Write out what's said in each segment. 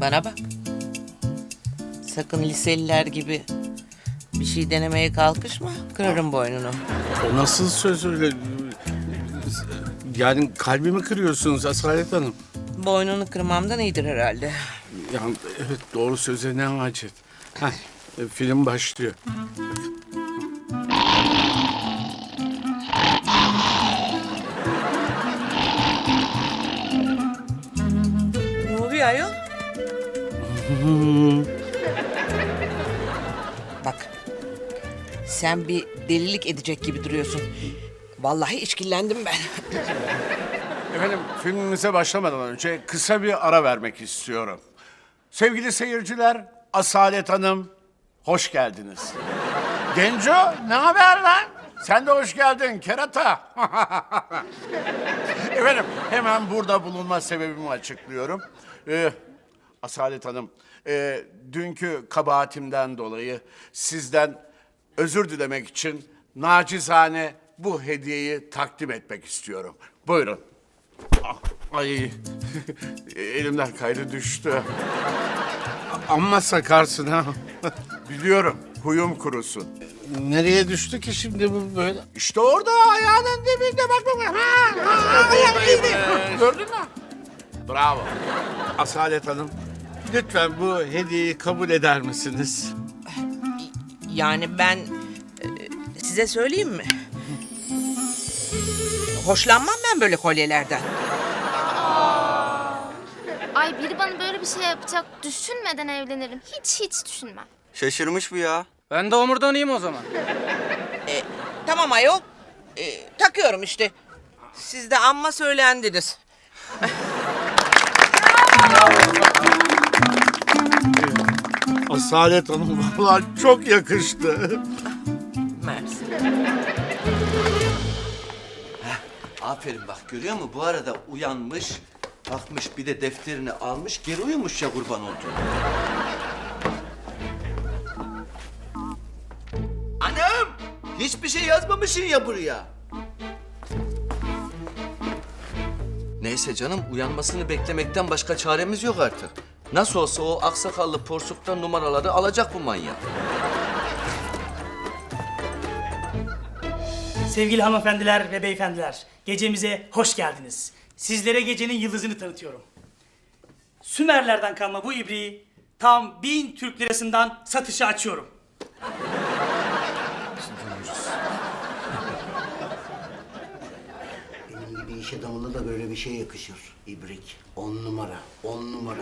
Bana bak. Sakın liseliler gibi bir şey denemeye kalkışma. Kırarım boynunu. O nasıl söz öyle? Yani kalbimi kırıyorsunuz Asalet Hanım. Boynunu kırmamdan iyidir herhalde. Yani evet doğru söze ne acet. Heh, e, film başlıyor. Ne oluyor ayol? Bak. Sen bir delilik edecek gibi duruyorsun. Vallahi işkillendim ben. Efendim filmimize başlamadan önce kısa bir ara vermek istiyorum. Sevgili seyirciler, Asalet Hanım hoş geldiniz. Genco ne haber lan? Sen de hoş geldin kerata. Efendim hemen burada bulunma sebebimi açıklıyorum. Ee, Asalet Hanım, e, dünkü kabahatimden dolayı sizden özür dilemek için nacizane bu hediyeyi takdim etmek istiyorum. Buyurun. Ah, Ay, elimden kaydı düştü. Amma sakarsın ha. Biliyorum, huyum kurusun. Nereye düştü ki şimdi bu böyle? İşte orada ayağının dibinde bak bak. Ha, ha, ayak iyiydi. Gördün mü? Bravo. Asalet Hanım, lütfen bu hediyeyi kabul eder misiniz? Yani ben e, size söyleyeyim mi? Hoşlanmam ben böyle kolyelerden. Ay biri bana böyle bir şey yapacak düşünmeden evlenirim. Hiç hiç düşünmem. Şaşırmış bu ya. Ben de omurdanıyım o zaman. Tamam ayol. E, takıyorum işte. Siz de amma söylendiniz. Asalet Hanım vallahi çok yakıştı. Mersi. Aferin bak görüyor musun? Bu arada uyanmış, bakmış bir de defterini almış, geri uyumuş ya kurban oldu. Anam! Hiçbir şey yazmamışsın ya buraya. Neyse canım, uyanmasını beklemekten başka çaremiz yok artık. Nasıl olsa o aksakallı porsuktan numaraları alacak bu manyak. Sevgili hanımefendiler ve beyefendiler, gecemize hoş geldiniz. Sizlere gecenin yıldızını tanıtıyorum. Sümerlerden kalma bu ibriği tam bin Türk lirasından satışa açıyorum. Benim gibi iş adamına da böyle bir şey yakışır. İbrik. On numara. On numara.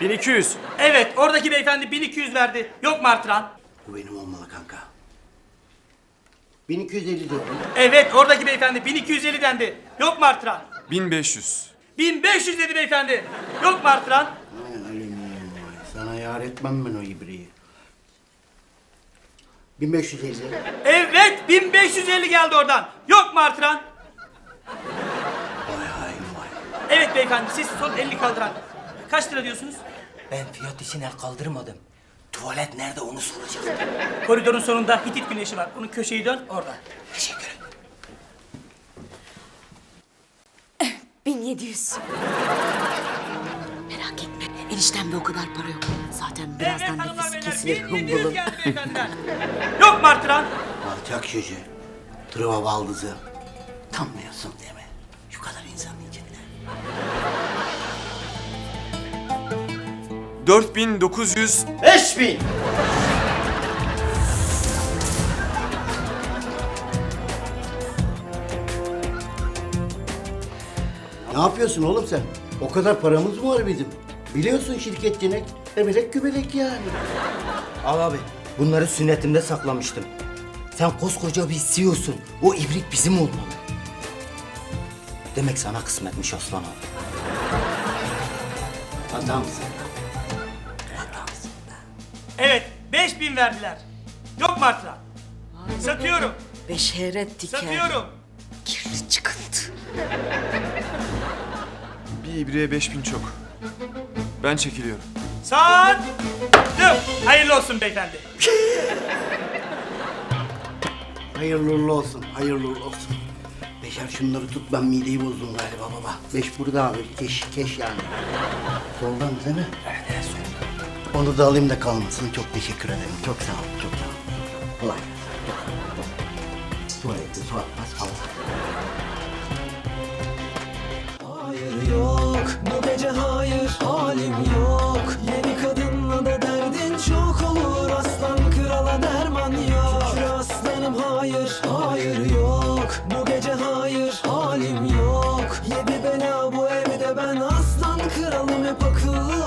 1200. Evet, oradaki beyefendi 1200 verdi. Yok mu artıran? Bu benim olmalı kanka. 1250 diyorum. Evet, oradaki beyefendi 1250 dendi. Yok mu artıran? 1500. 1500 dedi beyefendi. Yok mu artıran? Sana yar etmem ben o ibriği. 1550. Evet, 1550 geldi oradan. Yok mu artıran? Beyefendi, siz son 50 kaldıran. Kaç lira diyorsunuz? Ben fiyat için el kaldırmadım. Tuvalet nerede onu soracağım. Koridorun sonunda Hitit güneşi var. Onun köşeyi dön, orada. Teşekkür ederim. 1700. Merak etme. Eniştemde o kadar para yok. Zaten birazdan Evet nefesi kesilir 1700 hımbılım. geldi beyefendiler. Yok mu artıran? Alçak çocuğu. Tırva baldızı. Tanmıyorsun 4900. 5000! Ne yapıyorsun oğlum sen? O kadar paramız mı var bizim? Biliyorsun şirket denek. Emelek gübelek yani. Al abi bunları sünnetimde saklamıştım. Sen koskoca bir CEO'sun. O ibrik bizim olmalı. Demek sana kısmetmiş aslan abi. Adamsın. Evet, 5000 verdiler. Yok mu artıran? Satıyorum, Beşeret diken. satıyorum. Kirli çıkıntı. Bir ibriğe 5000 çok. Ben çekiliyorum. Sattım. Hayırlı olsun beyefendi. Hayırlı uğurlu olsun. Hayırlı uğurlu olsun. Yaşar şunları tut ben mideyi bozdum galiba baba. Beş burada abi keş keş yani. Soldan değil mi? Evet soldan. Onu da alayım da kalmasın. Çok teşekkür ederim. Çok sağ ol. Çok sağ ol. Kolay gelsin. Tuvalette su atmaz Hayır yok, bu gece hayır halim yok. Yeni kadınla da derdin çok olur. Aslan krala derman yok. Şükür aslanım hayır, hayır yok. Bu gece hayır halim yok. Yedi bela bu evde ben aslan kralım hep akıllı